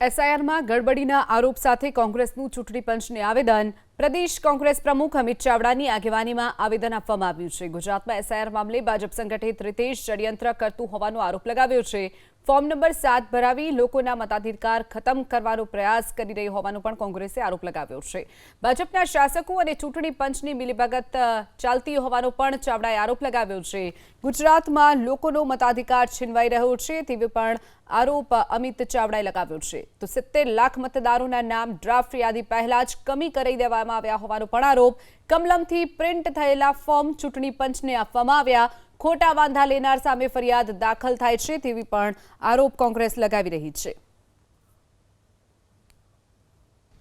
એસઆઈઆરમાં ગડબડીના આરોપ સાથે કોંગ્રેસનું ચૂંટણી પંચને આવેદન પ્રદેશ કોંગ્રેસ પ્રમુખ અમિત ચાવડાની આગેવાનીમાં આવેદન આપવામાં આવ્યું છે. ગુજરાતમાં એસઆઈઆર મામલે ભાજપ સંગઠિત રીતેશ ષડયંત્ર કરતું હોવાનો આરોપ લગાવ્યો છે. ફોર્મ નંબર સાત ભરાવી લોકોના મતાધિકાર ખતમ કરવાનો પ્રયાસ કરી રહી હોવાનો પણ કોંગ્રેસે આરોપ લગાવ્યો છે. ભાજપના શાસકો અને ચૂંટણી પંચની મિલીભગત ચાલતી હોવાનો પણ ચાવડાએ આરોપ લગાવ્યો છે. ગુજરાતમાં લોકોનો મતાધિકાર છીનવાઈ રહ્યો છે તેવી પણ આરોપ અમિત ચાવડાએ લગાવ્યો છે. તો સિત્તેર લાખ મતદારોના નામ ડ્રાફ્ટ યાદી પહેલા જ કમી કરી દેવામાં આવ્યા હોવાનો પણ આરોપ. કમલમથી પ્રિન્ટ થયેલા ફોર્મ ચૂંટણી પંચને આપવામાં આવ્યા. ખોટા વાંધા લેનાર સામે ફરિયાદ દાખલ થાય છે તેવી પણ આરોપ કોંગ્રેસ લગાવી રહી છે.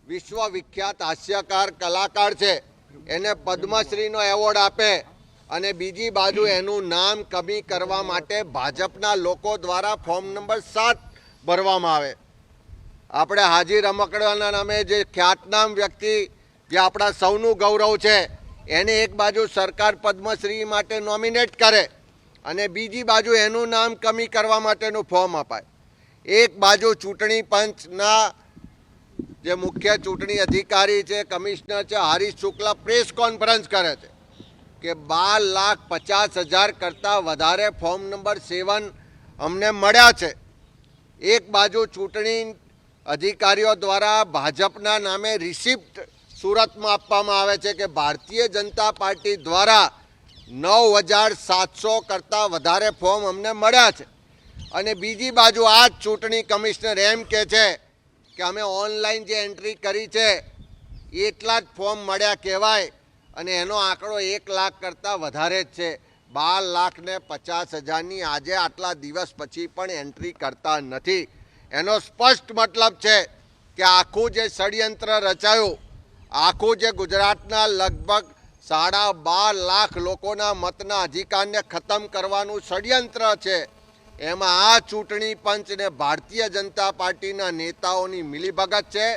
વિશ્વવિખ્યાત હાસ્યકાર, કલાકાર છે. એને પદ્મશ્રીનો એવોર્ડ આપે અને બીજી બાજુ એનું નામ કમી કરવા માટે ભાજપના લોકો દ્વારા ફોર્મ નંબર સાત ભરવામાં આવે. આપણે હાજી રમકડાના નામે જે ખ્યાતનામ વ્યક્તિ જે આપણા સૌનું ગૌરવ છે, એને એક બાજુ સરકાર પદ્મશ્રી માટે નોમિનેટ કરે અને બીજી બાજુ એનું નામ કમી કરવા માટેનું ફોર્મ અપાય. એક બાજુ ચૂંટણી પંચના જે મુખ્ય ચૂંટણી અધિકારી છે, કમિશનર છે, હરીશ શુક્લા પ્રેસ કોન્ફરન્સ કરે છે કે બાર લાખ પચાસ હજાર કરતાં વધારે ફોર્મ નંબર સેવન અમને મળ્યા છે. એક બાજુ ચૂંટણી અધિકારીઓ દ્વારા ભાજપના નામે રિસિપ્ટ સુરતમાં આપવામાં આવે છે કે ભારતીય જનતા પાર્ટી દ્વારા નવ હજાર સાતસો કરતાં વધારે ફોર્મ અમને મળ્યા છે. અને બીજી બાજુ આ જ ચૂંટણી કમિશનર એમ કે છે કે અમે ઓનલાઈન જે એન્ટ્રી કરી છે, એટલા જ ફોર્મ મળ્યા કહેવાય અને એનો આંકડો એક લાખ કરતાં વધારે જ છે. બાર લાખ ને પચાસ હજારની આજે આટલા દિવસ પછી પણ એન્ટ્રી કરતા નથી. એનો સ્પષ્ટ મતલબ છે કે આખું જે ષડયંત્ર રચાયું આખું જે ગુજરાતના લગભગ સાડા બાર લાખ લોકોના મતના અધિકારને ખતમ કરવાનું ષડયંત્ર છે. એમાં આ ચૂંટણી પંચ ને ભારતીય જનતા પાર્ટીના નેતાઓની મિલીભગત છે.